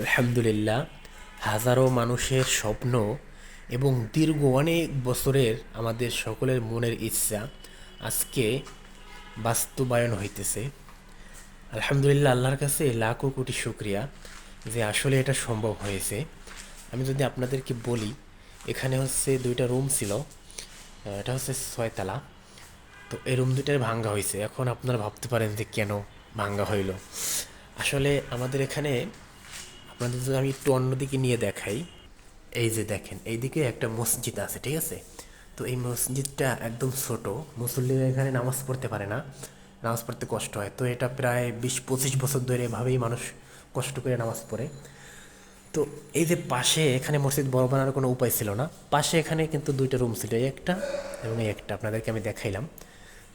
আলহামদুলিল্লাহ, হাজারো মানুষের স্বপ্ন এবং দীর্ঘ অনেক বছরের আমাদের সকলের মনের ইচ্ছা আজকে বাস্তবায়ন হইতেছে। আলহামদুলিল্লাহ, আল্লাহর কাছে লাখো কোটি শুক্রিয়া যে আসলে এটা সম্ভব হয়েছে। আমি যদি আপনাদেরকে বলি, এখানে হচ্ছে দুইটা রুম ছিল এটা হচ্ছে ছয়তলা। তো এই রুম দুইটার ভাঙ্গা হয়েছে এখন আপনারা ভাবতে পারেন যে কেন ভাঙ্গা হইল? আসলে আমাদের এখানে আপনাদের যদি আমি একটু অন্যদিকে নিয়ে দেখাই, এই যে দেখেন, এইদিকে একটা মসজিদ আছে, ঠিক আছে? তো এই মসজিদটা একদম ছোট, মুসল্লিরা এখানে নামাজ পড়তে পারে না, নামাজ পড়তে কষ্ট হয়। তো এটা প্রায় বিশ, পঁচিশ বছর ধরে এভাবেই মানুষ কষ্ট করে নামাজ পড়ে। তো এই যে পাশে এখানে মসজিদ বড় বানানোর কোনো উপায় ছিল না। পাশে এখানে কিন্তু দুইটা রুম ছিল, এই একটা এবং এই একটা, আপনাদেরকে আমি দেখাইলাম।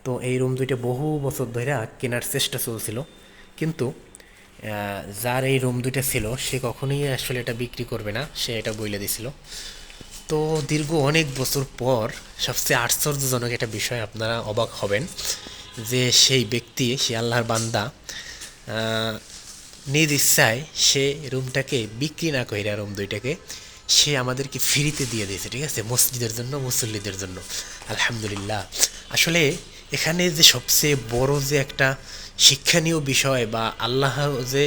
তো এই রুম দুইটা বহু বছর ধরে কেনার চেষ্টা চলছিল। কিন্তু যার এই রুম দুইটা ছিল, সে কখনোই আসলে এটা বিক্রি করবে না, সে এটা বইলে দিছিল। তো দীর্ঘ অনেক বছর পর সবচেয়ে আশ্চর্যজনক একটা বিষয় আপনারা অবাক হবেন, যে সেই ব্যক্তি, সে আল্লাহর বান্দা নিজ ইচ্ছায় সে রুমটাকে বিক্রি না কইরা রুম দুইটাকে সে আমাদেরকে ফ্রিতে দিয়ে দিয়েছে, ঠিক আছে? মসজিদের জন্য, মুসল্লিদের জন্য। আলহামদুলিল্লাহ। আসলে এখানে যে সবচেয়ে বড় যে একটা শিক্ষণীয় বিষয় বা আল্লাহ যে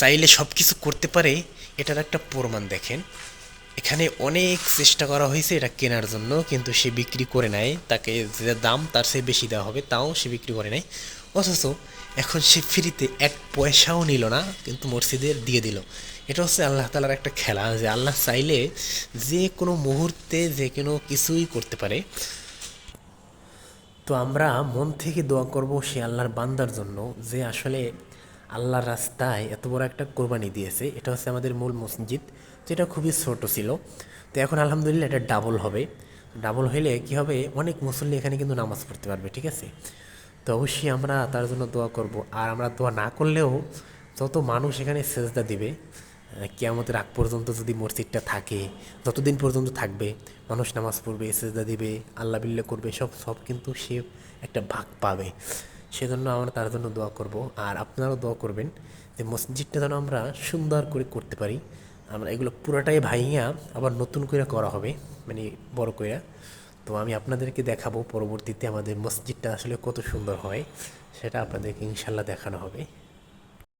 চাইলে সব কিছু করতে পারে, এটার একটা প্রমাণ দেখেন। এখানে অনেক চেষ্টা করা হয়েছে এটা কেনার জন্য, কিন্তু সে বিক্রি করে নেয় তাকে যে দাম, তার চেয়ে বেশি দেওয়া হবে, তাও সে বিক্রি করে নেয় অথচ এখন সে ফ্রিতে এক পয়সাও নিল না, কিন্তু মসজিদের দিয়ে দিল। এটা হচ্ছে আল্লাহ তালার একটা খেলা যে আল্লাহ চাইলে যে কোনো মুহূর্তে যে কোনো কিছুই করতে পারে। তো আমরা মন থেকে দোয়া করব সে আল্লাহর বান্দার জন্য যে আসলে আল্লাহর রাস্তায় এত বড় একটা কোরবানি দিয়েছে। এটা হচ্ছে আমাদের মূল মসজিদ তো এটা খুবই ছোট ছিল। তো এখন আলহামদুলিল্লাহ এটা ডাবল হবে। ডাবল হইলে কি হবে? অনেক মুসল্লি এখানে কিন্তু নামাজ পড়তে পারবে, ঠিক আছে? তো অবশ্যই আমরা তার জন্য দোয়া করব। আর আমরা দোয়া না করলেও যত মানুষ এখানে সেজদা দিবে কেয়ামতের আগ পর্যন্ত যদি মসজিদটা থাকে, যতদিন পর্যন্ত থাকবে, মানুষ নামাজ পড়বে, সেজদা দিবে, আল্লাহ বিল্লা করবে, সব সব কিন্তু সে একটা ভাগ পাবে। সেজন্য আমরা তার জন্য দোয়া করব। আর আপনারাও দোয়া করবেন যে মসজিদটা যেন আমরা সুন্দর করে করতে পারি। আমরা এগুলো পুরোটাই ভাইয়া আবার নতুন করে করা হবে মানে বড় করে তো আমি আপনাদেরকে দেখাবো পরবর্তীতে আমাদের মসজিদটা আসলে কত সুন্দর হয়, সেটা আপনাদেরকে ইনশাল্লাহ দেখানো হবে।